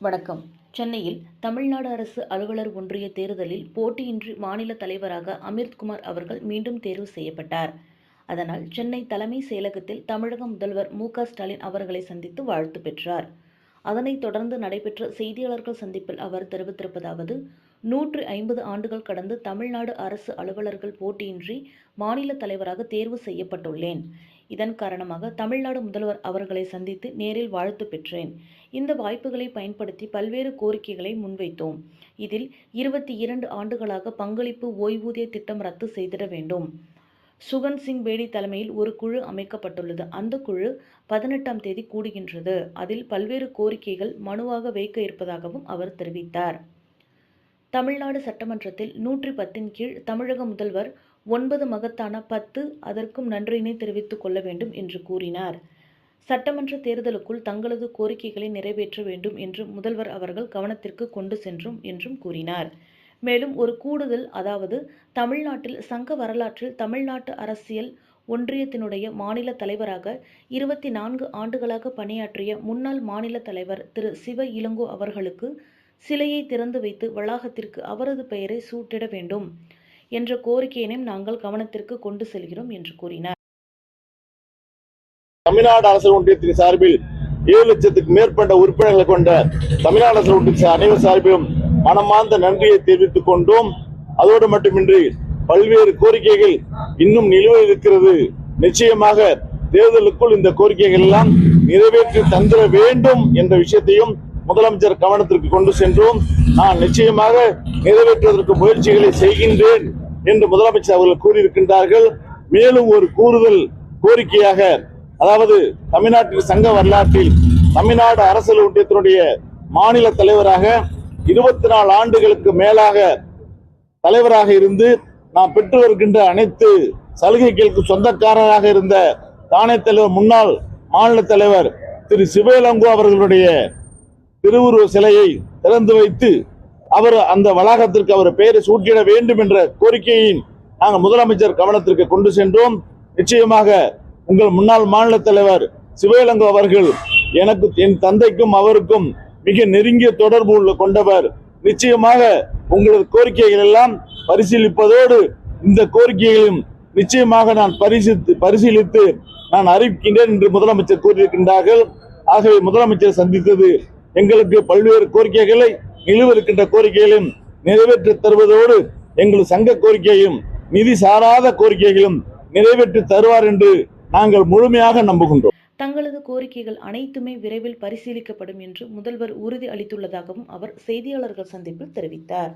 வணக்கம். சென்னையில் தமிழ்நாடு அரசு அலுவலர் ஒன்றிய தேர்தலில் போட்டியின்றி மாநில தலைவராக அமிர்த்குமார் அவர்கள் மீண்டும் தேர்வு செய்யப்பட்டார். அதனால் சென்னை தலைமை செயலகத்தில் தமிழக முதல்வர் மு க ஸ்டாலின் அவர்களை சந்தித்து வாழ்த்து பெற்றார். அதனைத் தொடர்ந்து நடைபெற்ற செய்தியாளர்கள் சந்திப்பில் அவர் தெரிவித்திருப்பதாவது நூற்று ஐம்பது ஆண்டுகள் கடந்து தமிழ்நாடு அரசு அலுவலர்கள் போட்டியின்றி மாநில தலைவராக தேர்வு செய்யப்பட்டுள்ளேன். இதன் காரணமாக தமிழ்நாடு முதல்வர் அவர்களை சந்தித்து நேரில் வாழ்த்து பெற்றேன். இந்த வாய்ப்புகளை பயன்படுத்தி பல்வேறு கோரிக்கைகளை முன்வைத்தோம். இதில் இருபத்தி இரண்டு ஆண்டுகளாக பங்களிப்பு ஓய்வூதிய திட்டம் ரத்து செய்திட வேண்டும். சுகன் சிங் பேடி தலைமையில் ஒரு குழு அமைக்கப்பட்டுள்ளது. அந்த குழு பதினெட்டாம் தேதி கூடுகின்றது. அதில் பல்வேறு கோரிக்கைகள் மனுவாக வைக்க இருப்பதாகவும் அவர் தெரிவித்தார். தமிழ்நாடு சட்டமன்றத்தில் நூற்றி பத்தின் கீழ் தமிழக முதல்வர் ஒன்பது மகத்தான பத்து அதற்கும் நன்றியினை தெரிவித்துக் கொள்ள வேண்டும் என்று கூறினார். சட்டமன்ற தேர்தலுக்குள் தங்களது கோரிக்கைகளை நிறைவேற்ற வேண்டும் என்று முதல்வர் அவர்கள் கவனத்திற்கு கொண்டு சென்றும் என்றும் கூறினார். மேலும் ஒரு கூடுதல் அதாவது தமிழ்நாட்டில் சங்க வரலாற்றில் தமிழ்நாட்டு அரசியல் ஒன்றியத்தினுடைய மாநில தலைவராக இருபத்தி நான்கு ஆண்டுகளாக பணியாற்றிய முன்னாள் மாநில தலைவர் திரு. சிவ இளங்கோ அவர்களுக்கு சிலையை திறந்து வைத்து வளாகத்திற்கு அவரது பெயரை சூட்டிட வேண்டும். என்ற கோரிக்கையினையும் நாங்கள் கவனத்திற்கு கொண்டு செல்கிறோம் என்று கூறினார். தமிழ்நாடு அரசு ஒன்றியத்தின் சார்பில் ஏழு லட்சத்துக்கு மேற்பட்ட உறுப்பினர்களை கொண்ட தமிழ்நாடு அரசு ஒன்றிய அனைவர் சார்பிலும் மனமார்ந்த நன்றியை தெரிவித்துக் கொண்டோம். அதோடு மட்டுமின்றி பல்வேறு கோரிக்கைகள் இன்னும் நிலுவையில் இருக்கிறது. நிச்சயமாக தேர்தலுக்குள் இந்த கோரிக்கைகள் எல்லாம் நிறைவேற்றி தந்திர வேண்டும் என்ற விஷயத்தையும் முதலமைச்சர் கவனத்திற்கு கொண்டு சென்றோம். நான் நிச்சயமாக நிறைவேற்றுவதற்கு முயற்சிகளை செய்கின்றேன் என்று முதலமைச்சர் அவர்கள் கூறியிருக்கின்றார்கள். மேலும் ஒரு கூறுதல் கோரிக்கையாக அதாவது தமிழ்நாட்டின் சங்க வரலாற்றில் தமிழ்நாடு அரசியல் ஒன்றியத்தினுடைய மாநில தலைவராக இருபத்தி நாலு ஆண்டுகளுக்கு மேலாக தலைவராக இருந்து நான் பெற்று வருகின்ற அனைத்து சலுகைகளுக்கு சொந்தக்காரராக இருந்த தானே தலைவர் முன்னாள் மாநில தலைவர் திரு சிவயிலங்கோ அவர்களுடைய திருவுருவ சிலையை திறந்து வைத்து அவர் அந்த வளாகத்திற்கு அவர் பெயரை சூட்டிட வேண்டும் என்ற கோரிக்கையின் நாங்கள் முதலமைச்சர் கவனத்திற்கு கொண்டு சென்றோம். நிச்சயமாக உங்கள் முன்னாள் மாநில தலைவர் சிவயிலங்கோ அவர்கள் எனக்கு என் தந்தைக்கும் அவருக்கும் மிக நெருங்கிய தொடர்பு உள்ள கொண்டவர். நிச்சயமாக உங்களது கோரிக்கைகள் எல்லாம் பரிசீலிப்பதோடு இந்த கோரிக்கைகளையும் நிச்சயமாக நான் பரிசீலித்து பரிசீலித்து நான் அறிவிக்கின்றேன் என்று முதலமைச்சர் கூறியிருக்கின்றார்கள். ஆகவே முதலமைச்சர் சந்தித்தது எங்களுக்கு பல்வேறு கோரிக்கைகளை நிலுவிருக்கின்ற கோரிக்கைகளையும் நிறைவேற்றி தருவதோடு எங்கள் சங்க கோரிக்கையும் நிதி சாராத கோரிக்கைகளும் நிறைவேற்றி தருவார் என்று நாங்கள் முழுமையாக நம்புகின்றோம். தங்களது கோரிக்கைகள் அனைத்துமே விரைவில் பரிசீலிக்கப்படும் என்று முதல்வர் உறுதி அளித்துள்ளதாகவும் அவர் செய்தியாளர்கள் சந்திப்பில் தெரிவித்தார்.